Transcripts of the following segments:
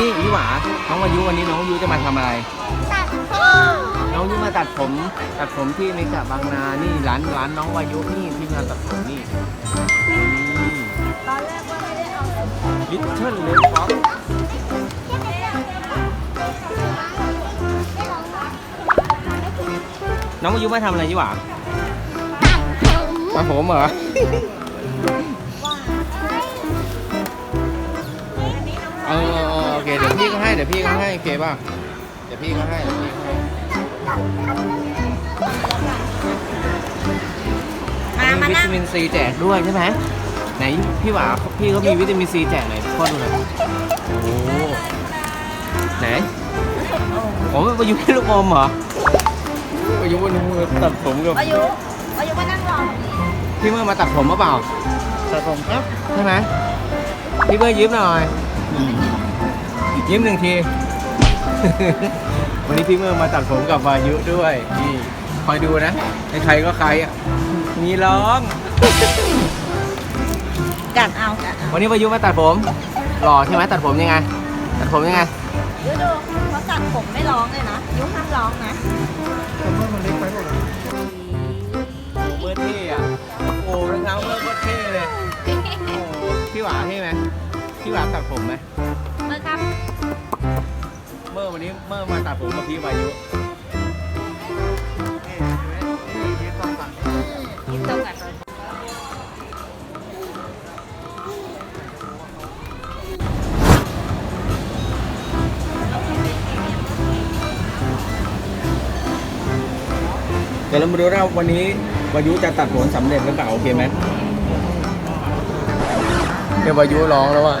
นี่ยี่หวาน้องวายุวันนี้น้องวายุจะมาทำอะไร ตัดผมน้องวายุมาตัดผม ตัดผมที่เมกะบางนา นี่ร้านร้านน้องวายุนี่ที่มาตัดผมนี่ตอนแรกว่าไม่ได้เอาลิทเทิลเลยฟ็อกน้องวายุมาทำอะไรยี่หวา ตัดผม ตัดผมเหรอเอ ยวพี่ก็ให้ เดี๋ยวพี่ก็ให้โอเคป่ะ เดี๋ยวพี่ก็ให้เดี๋ยวพี่ก็ให้มามาวินั่งตามินซีแจกด้วยใช่ไหมไหนพี่หวาพี่เขามีวิตามินซีแจกหน่อยพ่อดูหน่อยโอ้โหไหนผมประยุกต์ให้ลูกอมเหรอประยุกต์วันมือตัดผมกับอายุอายุมานั่งรอพี่เมื่อมาตัดผมหรือเปล่าตัดผมครับใช่ไหมพี่เมื่อยิ้มหน่อย ยิ้มหนึ่งที วันนี้พี่เมื่อมาตัดผมกับวายุด้วยนี่คอยดูนะใครๆก็ใครอะมีร้อง กัดเอากัดเอาวันนี้วายุมาตัดผมหล่อใช่ไหมตัดผมยังไง ตัดผมยังไงดูดูเขาตัดผมไม่ร้องเลยนะยุห้ามร้องนะผมว่ามันเล็กไปหมดเลยโอ้เบอร์เท่อะโอ้รองเท้าเบอร์โคตรเท่เลยโอ้พี่หวาเท่ไหมพี่หวาตัดผมไหม เมื่อวันนี้เมื่อมาตัดผมกับพี่วายุนี่เห็นไหมนี่ยืนสองฝั่งยิ้มตรงกันเดี๋ยวเรามาดูว่าวันนี้วายุจะตัดผมสำเร็จหรือเปล่าโอเคไหมเดี๋ยววายุร้องแล้วอะ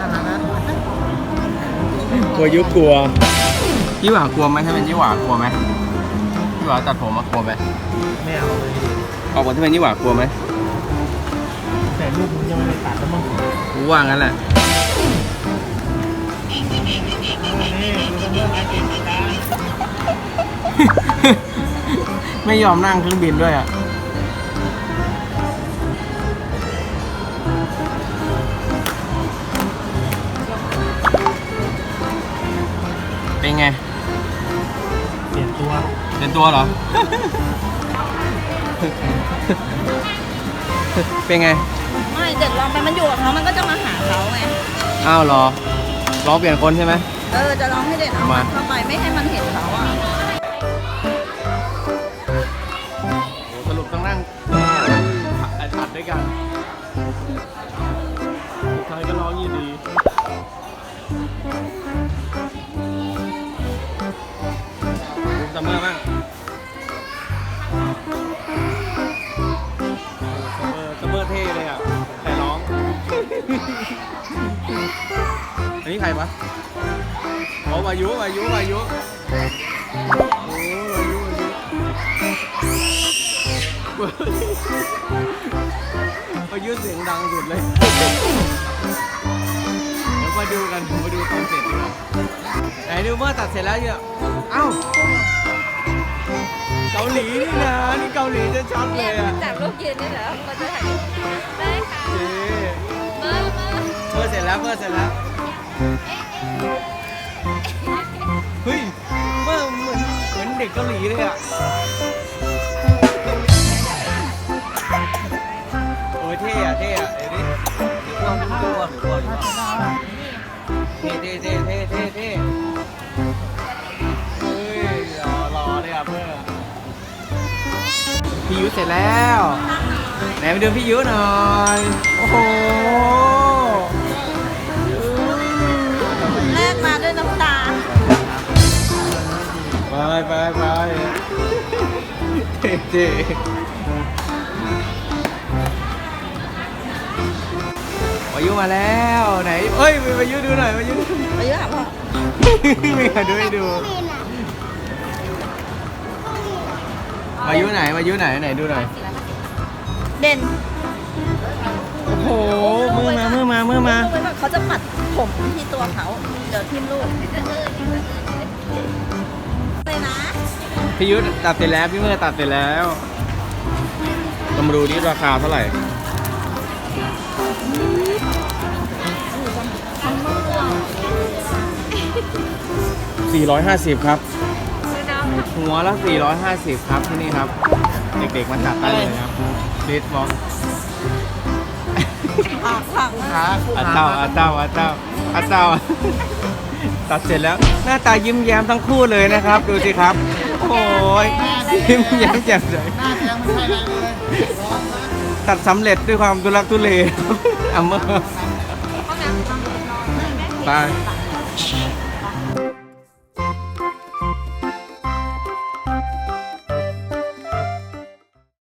วายุกลัวพี่หวากลัวไหมถ้าเป็นยี่หวากลัวไหมพี่หวาตัดผมมากลัวไหมไม่เอาเลยออกมาถ้าเป็นยี่หวากลัวไหมแต่ลูกมึงยังไม่ได้ตัดแล้วมั้งกูว่างั้นแหละนี่ดูเรื่องไอ้เก่งจ้าไม่ยอมนั่งเครื่องบินด้วยอะ ไง เปลี่ยนตัว เป็นตัวเหรอ เป็นไง ไม่เด็กลองไปมันอยู่กับเขามันก็จะมาหาเขาไง อ้าวเหรอลองเปลี่ยนคนใช่ไหม เออ จะลองให้เด็กเอามามันเข้าไปไม่ให้มันเห็นเขาอะโอ้สรุปต้องนั่งตัดด้วยกันใครก็ร้องยินดี อันนี้ใครวะอ๋อวายุวายุวายุโอ้วายุวายุวายุเสียงดังสุดเลยเดี๋ยวมาดูกันมาดูตอนเสร็จดีกว่าไหนดูเมื่อตัดเสร็จแล้วเนี่ยเอ้าเกาหลีนี่นะนี่เกาหลีจะชัดเลยอะจากรูปยืนนี่เหรอมันจะถ่ายได้ค่ะเอ๊ะเมื่อเมื่อเมื่อเสร็จแล้วเมื่อเสร็จแล้ว เฮ้ยเมื่อเหมือนเหมือนเด็กเกาหลีเลยอะ โอ้ยเท่อะเท่อะเดี๋ยวนี้ตัวตัวตัวเท่เท่เท่เท่เท่เท่เฮ้ยหล่อหล่อเลยอะเพื่อนพี่ยุทธเสร็จแล้ว ไหนมาดูพี่ยุหน่อย โอ้โห ไปไปไปเท่เท่วายุมาแล้วไหนเอ้ยไปวายุดูหน่อยวายุอายุหาพ่อไม่มาดูให้ดูวายุไหนวายุไหนไหนดูหน่อยเด่นโอ้โหมือมามือมามือมาเขาจะปัดผมที่ตัวเขาเดี๋ยวทิ่มลูก เลยนะพี่ยุทธตัดเสร็จแล้วพี่เมื่อตัดเสร็จแล้วเรามาดูนี่ราคาเท่าไหร่เ450ครับคือน้หัวละ450ครับที่นี่ครับ เด็กๆมาตัดได้เลยครับเดดบอกำผักผักขาคู่อาขาเต้าอาเต้าอาเต้าอาเต้า ตัดเสร็จแล้วหน้าตายิ้มแย้มทั้งคู่เลยนะครับ ดูสิครับ โอ้ยยิ้มแย้มแจ่มใสตัดสำเร็จด้วยความทุลักทุเลอัมเมอร์ห้อไป